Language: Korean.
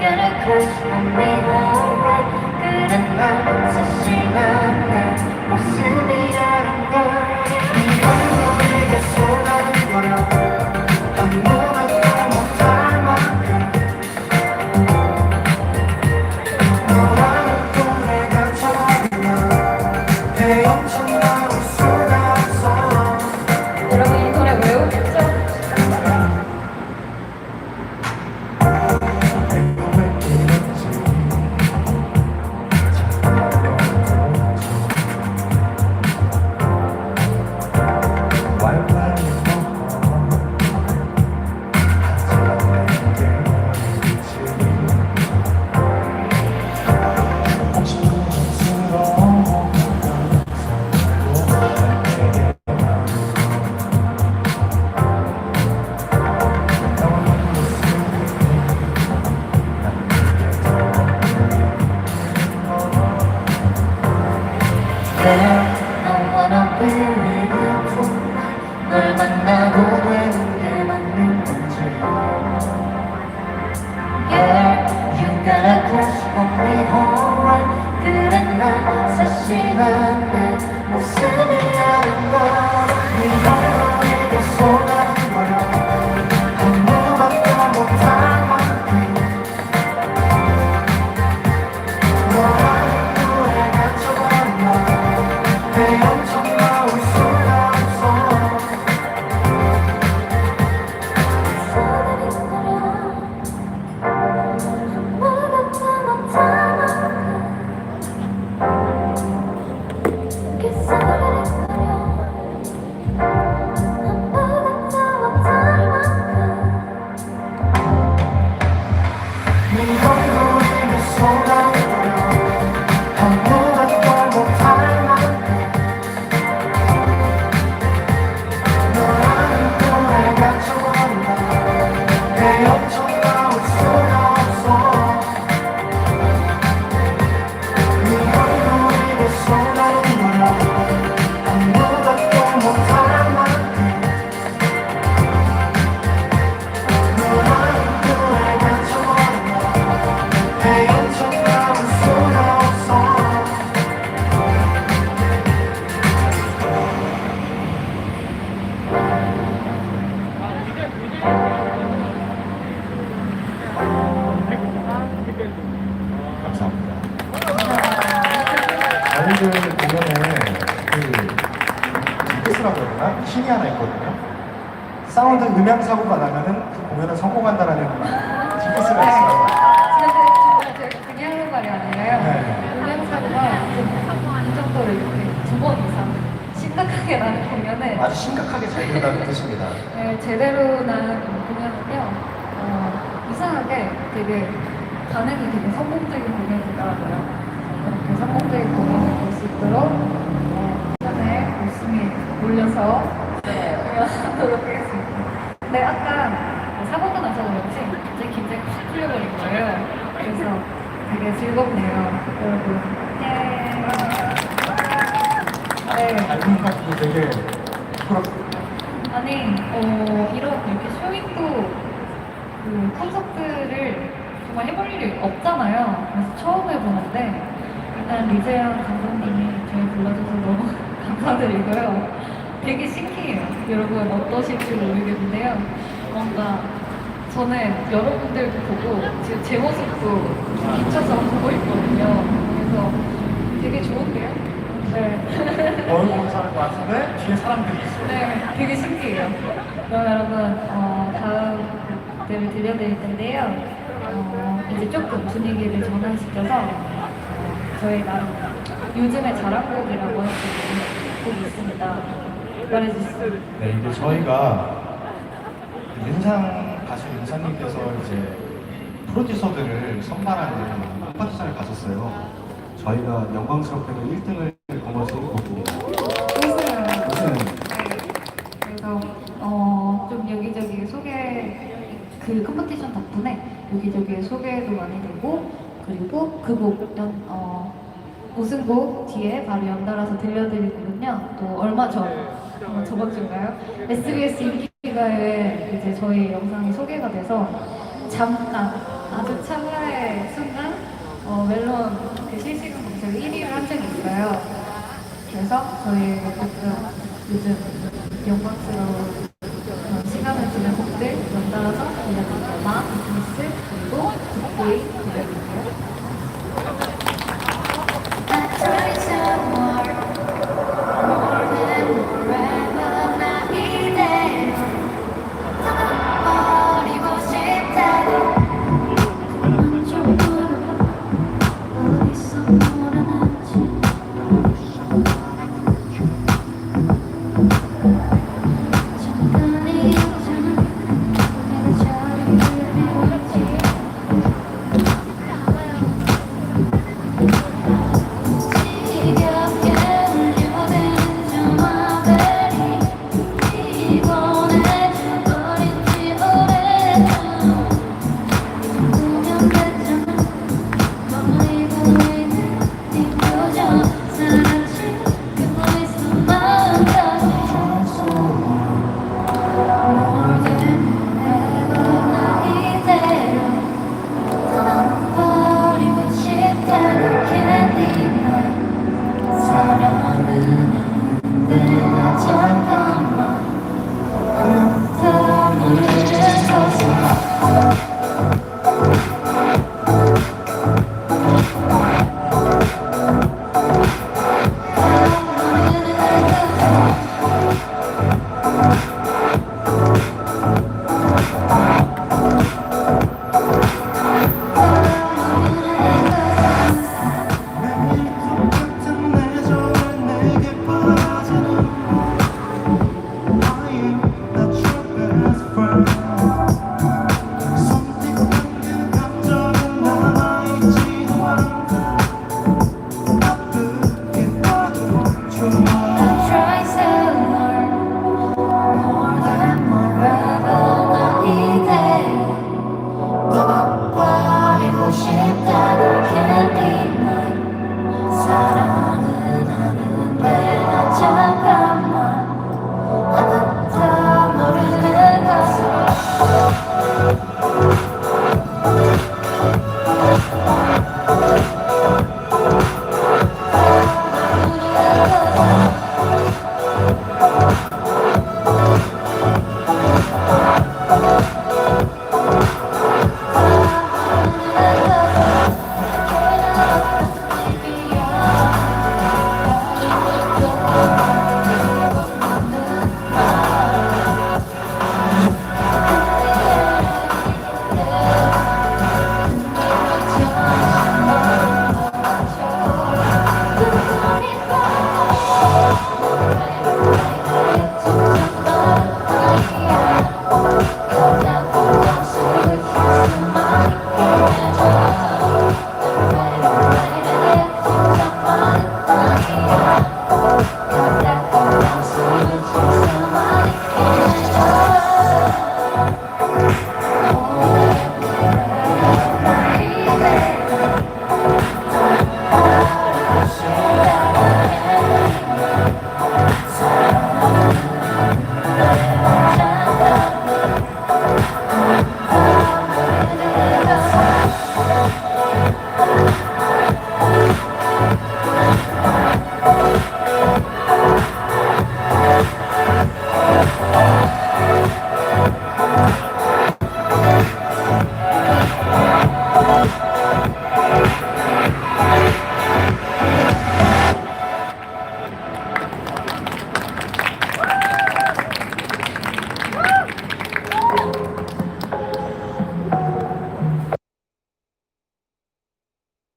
Yeah, you got a crush on me, alright 그런 만나고 되는 게 맞는 건지 Yeah, you got a crush on me, alright 그래 난 사실 난 신이 하나 있거든요. 사운드 음향 사고가 나면은 그 공연은 성공한다라는 디크스가 있어요. 정말 제가 그냥 하는 말이 아니에요. 네. 음향사고가 이 정도로 이렇게 두 번 이상 심각하게 나는 공연은 아주 심각하게 잘 된다는 뜻입니다. 네, 제대로 난 공연은요, 어, 이상하게 되게 반응이 되게 성공적인 공연이더라고요. 그렇게 성공적인 공연을 볼 수 있도록 어, 공연에 열심히 몰려서 공연하도록 하겠습니다. 근데 아까 사고가 나서 그런지 갑자기 긴장이 확 풀려버린 거예요. 그래서 되게 즐겁네요, 여러분. 예. 네. 알고 보니 되게 부끄럽 아니, 어, 이런 이렇게 쇼 있고 그 콘서트를 정말 해볼 일이 없잖아요. 그래서 처음 해보는데 일단 리재현 감독님이 저희 불러줘서 너무 감사드리고요. 되게 신기해요. 여러분 어떠실지 모르겠는데요. 뭔가 저는 여러분들도 보고 지금 제 모습도 비춰서 보고 있거든요. 그래서 되게 좋은데요? 네. 얼굴 사는 것 같은데 뒤에 사람들이 있어요. 네, 되게 신기해요. 그럼 여러분, 어, 다음 곡들을 들려드릴 텐데요. 어, 이제 조금 분위기를 전환시켜서 어, 저희가 요즘에 자랑곡이라고 할수 있는 곡이 있습니다. 말해주세요. 네, 이제 저희가 그 윤상 가수 윤상님께서 이제 프로듀서들을 선발하는 콘서트를 가졌어요. 저희가 영광스럽게도 1등을 거머쥔 곡입니다. 웃어요. 무슨 그래서 어, 좀 여기저기 소개 그 컴퍼티션 덕분에 여기저기 소개도 많이 되고 그리고 그곡 어, 우승곡 뒤에 바로 연달아서 들려드리거든요. 또 얼마 전 어, 저번 주인가요? SBS 인기가에 이제 저희 영상이 소개가 돼서 잠깐 아주 찰나의 순간 어, 멜론 그 실시간 검색 1위를 한 적이 있어요. 그래서 저희 조금 요즘 영광스러운 그런 시간을 주는 곡들 연달아서 들려드릴게요. 마, 미스, 그리고 굿보이 들려드릴게요. Amen.